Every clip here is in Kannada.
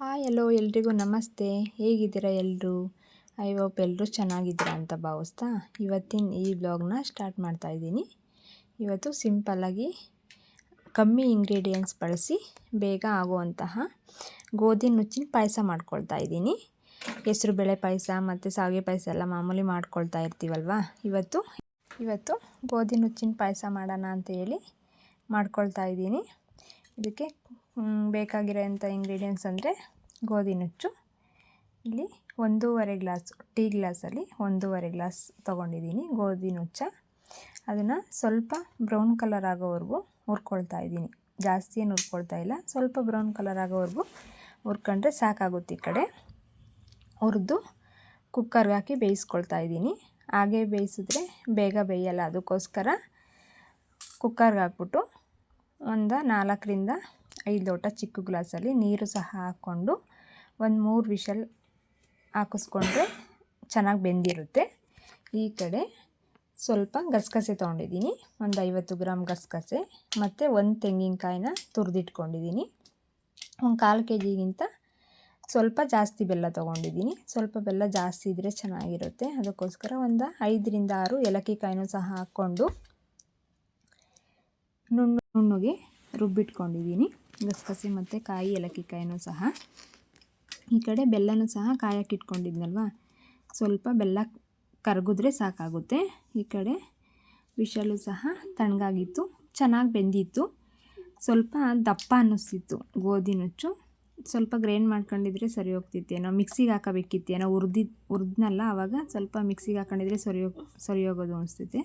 ಹಾಯ್ ಎಲ್ಲೋ ಎಲ್ರಿಗೂ ನಮಸ್ತೆ. ಹೇಗಿದ್ದೀರಾ ಎಲ್ಲರೂ ಐ ಹೋಪ್ ಎಲ್ಲರೂ ಚೆನ್ನಾಗಿದ್ದೀರಾ ಅಂತ ಭಾವಿಸ್ತಾ ಇವತ್ತಿನ ಈ ಬ್ಲಾಗ್ನ ಸ್ಟಾರ್ಟ್ ಮಾಡ್ತಾ ಇದ್ದೀನಿ. ಇವತ್ತು ಸಿಂಪಲ್ಲಾಗಿ ಕಮ್ಮಿ ಇಂಗ್ರೀಡಿಯೆಂಟ್ಸ್ ಬಳಸಿ ಬೇಗ ಆಗುವಂತಹ ಗೋಧಿ ನುಚ್ಚಿನ ಪಾಯಸ ಮಾಡ್ಕೊಳ್ತಾ ಇದ್ದೀನಿ. ಹೆಸರು ಬೇಳೆ ಪಾಯಸ ಮತ್ತು ಸಾವಿಗೆ ಪಾಯಸ ಎಲ್ಲ ಮಾಮೂಲಿ ಮಾಡ್ಕೊಳ್ತಾ ಇರ್ತೀವಲ್ವ? ಇವತ್ತು ಇವತ್ತು ಗೋಧಿ ನುಚ್ಚಿನ ಪಾಯಸ ಮಾಡೋಣ ಅಂತ ಹೇಳಿ ಮಾಡ್ಕೊಳ್ತಾ ಇದ್ದೀನಿ. ಇದಕ್ಕೆ ಬೇಕಾಗಿರೋಂಥ ಇಂಗ್ರೀಡಿಯೆಂಟ್ಸ್ ಅಂದರೆ ಗೋಧಿ ನುಚ್ಚು. ಇಲ್ಲಿ ಒಂದೂವರೆ ಗ್ಲಾಸ್, ಟೀ ಗ್ಲಾಸಲ್ಲಿ ಒಂದೂವರೆ ಗ್ಲಾಸ್ ತೊಗೊಂಡಿದ್ದೀನಿ ಗೋಧಿ ನುಚ್ಚ. ಅದನ್ನು ಸ್ವಲ್ಪ ಬ್ರೌನ್ ಕಲರ್ ಆಗೋವರೆಗೂ ಹುರ್ಕೊಳ್ತಾ ಇದ್ದೀನಿ. ಜಾಸ್ತಿ ಏನು ಹುರ್ಕೊಳ್ತಾ ಇಲ್ಲ, ಸ್ವಲ್ಪ ಬ್ರೌನ್ ಕಲರ್ ಆಗೋವರೆಗೂ ಹುರ್ಕೊಂಡ್ರೆ ಸಾಕಾಗುತ್ತೆ ಈ ಕಡೆ. ಹುರಿದು ಕುಕ್ಕರ್ಗೆ ಹಾಕಿ ಬೇಯಿಸ್ಕೊಳ್ತಾ ಇದ್ದೀನಿ. ಹಾಗೆ ಬೇಯಿಸಿದ್ರೆ ಬೇಗ ಬೇಯಲ್ಲ, ಅದಕ್ಕೋಸ್ಕರ ಕುಕ್ಕರ್ಗೆ ಹಾಕ್ಬಿಟ್ಟು ಒಂದು ನಾಲ್ಕರಿಂದ ಐದು ಲೋಟ ಚಿಕ್ಕ ಗ್ಲಾಸಲ್ಲಿ ನೀರು ಸಹ ಹಾಕ್ಕೊಂಡು ಒಂದು ಮೂರು ವಿಷಲ್ ಹಾಕಿಸ್ಕೊಂಡ್ರೆ ಚೆನ್ನಾಗಿ ಬೆಂದಿರುತ್ತೆ. ಈ ಕಡೆ ಸ್ವಲ್ಪ ಗಸಗಸೆ ತೊಗೊಂಡಿದ್ದೀನಿ. ಒಂದು ಐವತ್ತು ಗ್ರಾಮ್ ಗಸಗಸೆ ಮತ್ತು ಒಂದು ತೆಂಗಿನಕಾಯಿನ ತುರಿದಿಟ್ಕೊಂಡಿದ್ದೀನಿ. ಒಂದು ಕಾಲು ಕೆ ಜಿಗಿಂತ ಸ್ವಲ್ಪ ಜಾಸ್ತಿ ಬೆಲ್ಲ ತೊಗೊಂಡಿದ್ದೀನಿ. ಸ್ವಲ್ಪ ಬೆಲ್ಲ ಜಾಸ್ತಿ ಇದ್ದರೆ ಚೆನ್ನಾಗಿರುತ್ತೆ. ಅದಕ್ಕೋಸ್ಕರ ಒಂದು ಐದರಿಂದ ಆರು ಏಲಕ್ಕಿ ಕಾಯಿನೂ ಸಹ ಹಾಕ್ಕೊಂಡು ನುಣ್ಣು ನುಣ್ಣಗೆ ರುಬ್ಬಿಟ್ಕೊಂಡಿದ್ದೀನಿ. ಗಸಗಸೆ ಮತ್ತು ಕಾಯಿ ಏಲಕ್ಕಿ ಕಾಯಿನೂ ಸಹ. ಈ ಕಡೆ ಬೆಲ್ಲನೂ ಸಹ ಕಾಯಕ್ಕೆ ಇಟ್ಕೊಂಡಿದ್ನಲ್ವ? ಸ್ವಲ್ಪ ಬೆಲ್ಲ ಕರಗಿದ್ರೆ ಸಾಕಾಗುತ್ತೆ. ಈ ಕಡೆ ವಿಷಲು ಸಹ ತಣ್ಣಗಾಗಿತ್ತು, ಚೆನ್ನಾಗಿ ಬೆಂದಿತ್ತು. ಸ್ವಲ್ಪ ದಪ್ಪ ಅನ್ನಿಸ್ತಿತ್ತು, ಗೋಧಿ ನುಚ್ಚು. ಸ್ವಲ್ಪ ಗ್ರೈಂಡ್ ಮಾಡ್ಕೊಂಡಿದ್ರೆ ಸರಿ ಹೋಗ್ತಿತ್ತೇನೋ, ಮಿಕ್ಸಿಗೆ ಹಾಕಬೇಕಿತ್ತೇನೋ ಉರ್ದಿ ಹುರಿದ್ನಲ್ಲ ಆವಾಗ ಸ್ವಲ್ಪ ಮಿಕ್ಸಿಗೆ ಹಾಕೊಂಡಿದ್ರೆ ಸರಿ ಹೋಗಿ, ಸರಿ ಹೋಗೋದು ಅನಿಸ್ತೈತೆ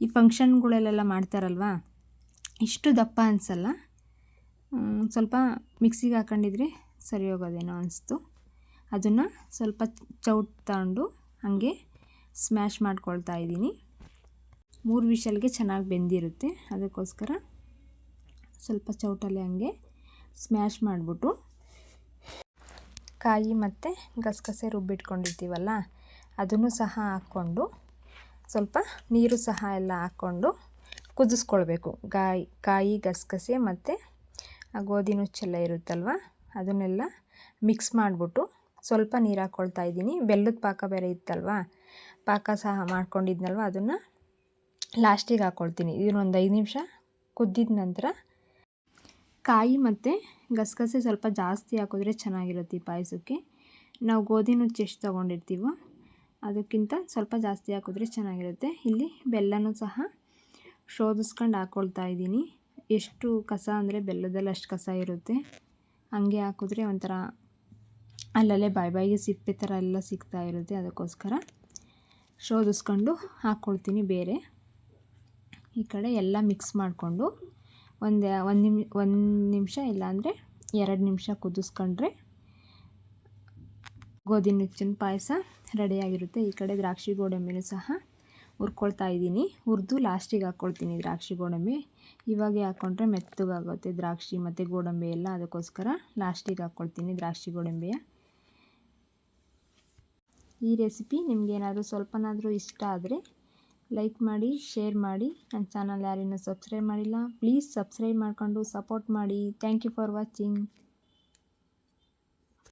ಈ ಫಂಕ್ಷನ್ಗಳಲ್ಲೆಲ್ಲ ಮಾಡ್ತಾರಲ್ವ? ಇಷ್ಟು ದಪ್ಪ ಅನಿಸಲ್ಲ. ಸ್ವಲ್ಪ ಮಿಕ್ಸಿಗೆ ಹಾಕೊಂಡಿದ್ರೆ ಸರಿ ಹೋಗೋದೇನೋ ಅನಿಸ್ತು. ಅದನ್ನು ಸ್ವಲ್ಪ ಚೌಟ್ ತಗೊಂಡು ಹಾಗೆ ಸ್ಮ್ಯಾಶ್ ಮಾಡ್ಕೊಳ್ತಾ ಇದ್ದೀನಿ. ಮೂರು ವಿಷಲ್ಗೆ ಚೆನ್ನಾಗಿ ಬೆಂದಿರುತ್ತೆ. ಅದಕ್ಕೋಸ್ಕರ ಸ್ವಲ್ಪ ಚೌಟಲ್ಲಿ ಹಾಗೆ ಸ್ಮ್ಯಾಶ್ ಮಾಡಿಬಿಟ್ಟು ಕಾಯಿ ಮತ್ತು ಗಸಗಸೆ ರುಬ್ಬಿಟ್ಕೊಂಡಿರ್ತೀವಲ್ಲ, ಅದನ್ನು ಸಹ ಹಾಕ್ಕೊಂಡು ಸ್ವಲ್ಪ ನೀರು ಸಹ ಎಲ್ಲ ಹಾಕ್ಕೊಂಡು ಕುದಿಸ್ಕೊಳ್ಬೇಕು. ಗಾಯಿ, ಕಾಯಿ, ಗಸಗಸೆ ಮತ್ತು ಆ ಗೋಧಿ ನುಚ್ಚೆಲ್ಲ ಇರುತ್ತಲ್ವ, ಅದನ್ನೆಲ್ಲ ಮಿಕ್ಸ್ ಮಾಡಿಬಿಟ್ಟು ಸ್ವಲ್ಪ ನೀರು ಹಾಕ್ಕೊಳ್ತಾ ಇದ್ದೀನಿ. ಬೆಲ್ಲದ ಪಾಕ ಬೇರೆ ಇತ್ತಲ್ವ, ಪಾಕ ಸಹ ಮಾಡ್ಕೊಂಡಿದ್ನಲ್ವ, ಅದನ್ನು ಲಾಸ್ಟಿಗೆ ಹಾಕ್ಕೊಳ್ತೀನಿ ಇದನ್ನೊಂದು ಐದು ನಿಮಿಷ ಕುದ್ದಿದ ನಂತರ ಕಾಯಿ ಮತ್ತು ಗಸಗಸೆ ಸ್ವಲ್ಪ ಜಾಸ್ತಿ ಹಾಕಿದ್ರೆ ಚೆನ್ನಾಗಿರುತ್ತೆ ಈ ಪಾಯಸಕ್ಕೆ. ನಾವು ಗೋಧಿ ನುಚ್ಚು ಎಷ್ಟು ತೊಗೊಂಡಿರ್ತೀವೋ ಅದಕ್ಕಿಂತ ಸ್ವಲ್ಪ ಜಾಸ್ತಿ ಹಾಕಿದ್ರೆ ಚೆನ್ನಾಗಿರುತ್ತೆ. ಇಲ್ಲಿ ಬೆಲ್ಲನೂ ಸಹ ಶೋಧಿಸ್ಕೊಂಡು ಹಾಕ್ಕೊಳ್ತಾ ಇದ್ದೀನಿ. ಎಷ್ಟು ಕಸ ಅಂದರೆ ಬೆಲ್ಲದಲ್ಲಿ ಅಷ್ಟು ಕಸ ಇರುತ್ತೆ. ಹಂಗೆ ಹಾಕಿದ್ರೆ ಒಂಥರ ಅಲ್ಲಲ್ಲೇ ಬಾಯಿ ಬಾಯಿಗೆ ಸಿಪ್ಪೆ ಥರ ಎಲ್ಲ ಸಿಗ್ತಾ ಇರುತ್ತೆ. ಅದಕ್ಕೋಸ್ಕರ ಶೋಧಿಸ್ಕೊಂಡು ಹಾಕ್ಕೊಳ್ತೀನಿ ಬೇರೆ. ಈ ಕಡೆ ಎಲ್ಲ ಮಿಕ್ಸ್ ಮಾಡಿಕೊಂಡು ಒಂದು ಒಂದು ನಿಮ್, ಒಂದು ನಿಮಿಷ ಇಲ್ಲಾಂದರೆ ಎರಡು ನಿಮಿಷ ಕುದಿಸ್ಕೊಂಡ್ರೆ ಗೋಧಿ ನುಚ್ಚಿನ ಪಾಯಸ ರೆಡಿಯಾಗಿರುತ್ತೆ ಈ ಕಡೆ ದ್ರಾಕ್ಷಿ ಗೋಡಂಬಿನೂ ಸಹ ಹುರ್ಕೊಳ್ತಾ ಇದ್ದೀನಿ. ಹುರಿದು ಲಾಸ್ಟಿಗೆ ಹಾಕ್ಕೊಳ್ತೀನಿ ದ್ರಾಕ್ಷಿ ಗೋಡಂಬಿ. ಇವಾಗೆ ಹಾಕ್ಕೊಂಡ್ರೆ ಮೆತ್ತಗಾಗುತ್ತೆ ದ್ರಾಕ್ಷಿ ಮತ್ತು ಗೋಡಂಬಿ ಎಲ್ಲ. ಅದಕ್ಕೋಸ್ಕರ ಲಾಸ್ಟಿಗೆ ಹಾಕ್ಕೊಳ್ತೀನಿ ದ್ರಾಕ್ಷಿ ಗೋಡಂಬಿಯ. ಈ ರೆಸಿಪಿ ನಿಮಗೇನಾದರೂ ಸ್ವಲ್ಪನಾದರೂ ಇಷ್ಟ ಆದರೆ ಲೈಕ್ ಮಾಡಿ ಶೇರ್ ಮಾಡಿ. ನನ್ನ ಚಾನಲ್ ಯಾರಿನ್ನೂ ಸಬ್ಸ್ಕ್ರೈಬ್ ಮಾಡಿಲ್ಲ. ಪ್ಲೀಸ್ ಸಬ್ಸ್ಕ್ರೈಬ್ ಮಾಡಿಕೊಂಡು ಸಪೋರ್ಟ್ ಮಾಡಿ. Thank you for watching